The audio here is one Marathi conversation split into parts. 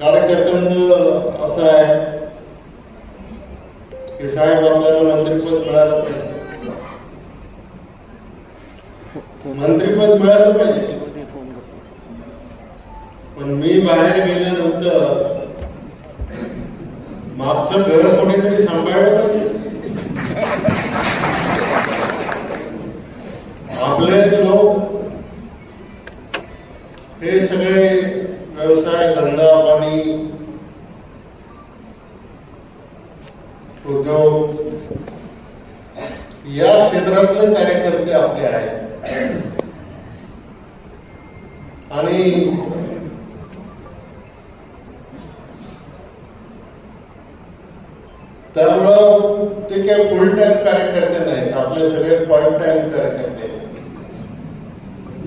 कार्यकर्त्यांचं असं आहे की साहेब आपल्याला मंत्रीपद मिळालं पाहिजे. मंत्रिपद मिळालं पाहिजे. पण मी बाहेर गेल्यानंतर मागचं घर कोणीतरी सांभाळलं पाहिजे? आपल्या उद्धव या क्षेत्रातले कार्यकर्ते आपले आहेत. आणि त्यामुळं ते काही फुल टाइम कार्यकर्ते नाहीत. आपले सगळे पार्ट टाइम कार्यकर्ते.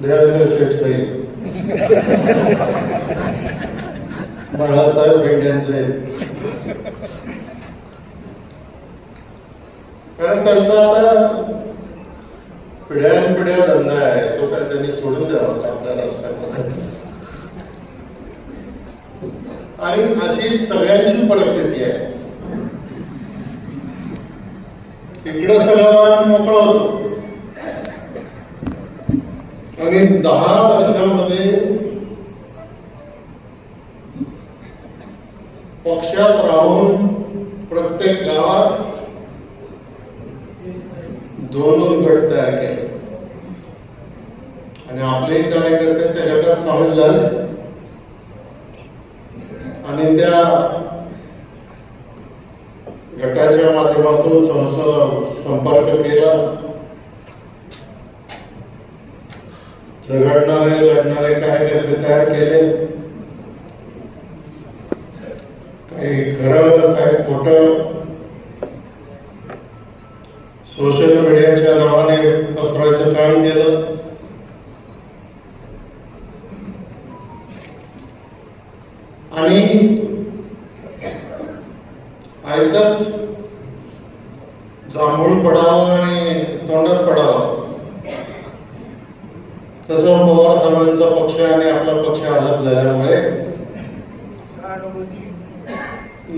देवेंद्र शेठ सहित बाळासाहेब भेंड्यांचे. कारण त्यांचा आता पिढ्यान पिढ्या धंदा आहे तो काय त्यांनी सोडून द्यावा आपल्या आणि अशी सगळ्यांची परिस्थिती आहे. इकडं सगळं वाट मोकळं होत. आणि दहा वर्षामध्ये पक्षात राहून प्रत्येक गावात दोन दोन गट तयार केले. आणि आपले कार्यकर्ते त्या गटात सामील झाले. आणि त्या गटाच्या माध्यमातून संस- संपर्क केला. झगडणारे लढणारे कार्यकर्ते तयार केले. काही खरं काही खोटं सोशल मीडियाच्या नावाने पसरायचं काम केलं. आणि आयतच जांभूळ पडावा आणि तोंडात पडावा. तसं पवार साहेबांचा पक्ष आणि आपला पक्ष अलग झाल्यामुळे.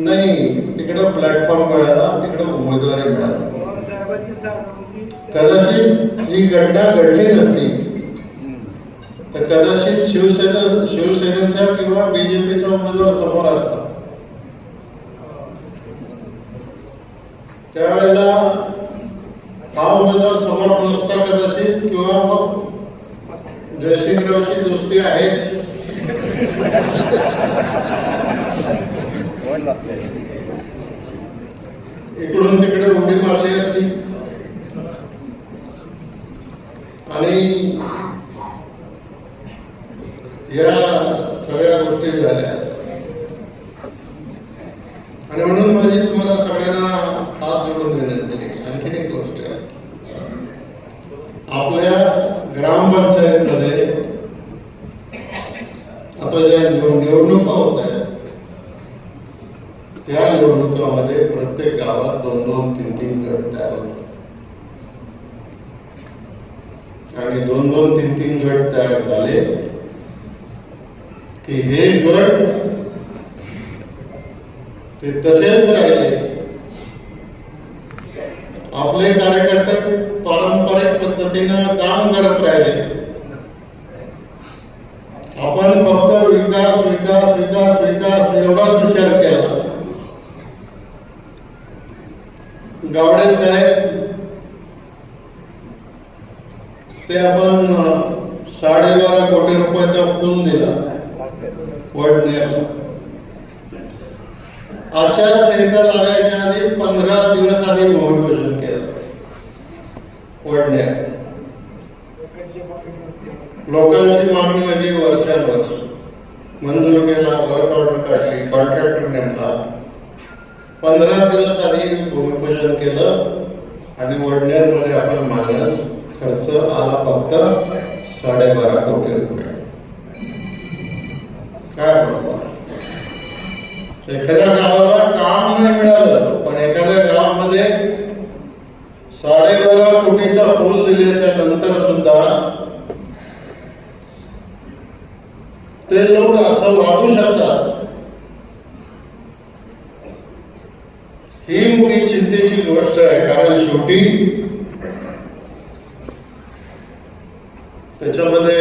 नाही तिकडं प्लॅटफॉर्म मिळाला तिकडं उमेदवारी मिळाली. कदाचित ही घटना घडली नसती तर कदाचित शिवसेना शिवसेनेचा किंवा बीजेपीचा उमेदवार समोर असता त्यावेळेला हा उमेदवार समोर नसता कदाचित किंवा मग जयसिंगरावची दोस्ती आहेच. इकडून तिकडे उडी मारली असती आणि या सगळ्या गोष्टी झाल्या. आणि म्हणून माझी तुम्हाला सगळ्यांना हात जोडून विनंती आणखीन एक गोष्ट आहे. आपल्या ग्रामपंचायतमध्ये आता ज्या निवडणुका होत आहेत त्या निवडणुकामध्ये प्रत्येक गावात दोन दोन तीन तीन गट तयार होतात. आणि दोन दोन तीन तीन गट तयार झाले की हे गट ते तसेच राहिले. आपले कार्यकर्ते पारंपरिक पद्धतीनं काम करत राहिले. आपण फक्त विकास विकास विकास विकास एवढाच विचार केला. गावडे साहेब ते आपण साडेबारा कोटी रुपयाचा पूल दिला. म्हणजे आचारसंहिता लागायच्या आधी पंधरा दिवस आधी भूमिपूजन केलं. वडनेर म्हणजे लोकांची मागणी होती वर्षानुवर्ष मंजूर केला वर्क ऑर्डर काढली कॉन्ट्रॅक्टर नेमला. पंधरा दिवस आधी भूमिपूजन केलं आणि वडनेर आपण मागण्यास खर्च आला फक्त साडेबारा कोटी रुपये. काय बरोबर एखाद्या गावाला काम नाही मिळालं पण एखाद्या गावामध्ये साडेबारा कोटीचा पूल दिल्याच्या नंतर सुद्धा ते लोक असं वागू शकतात. ही मोठी चिंतेची गोष्ट आहे कारण शेवटी त्याच्यामध्ये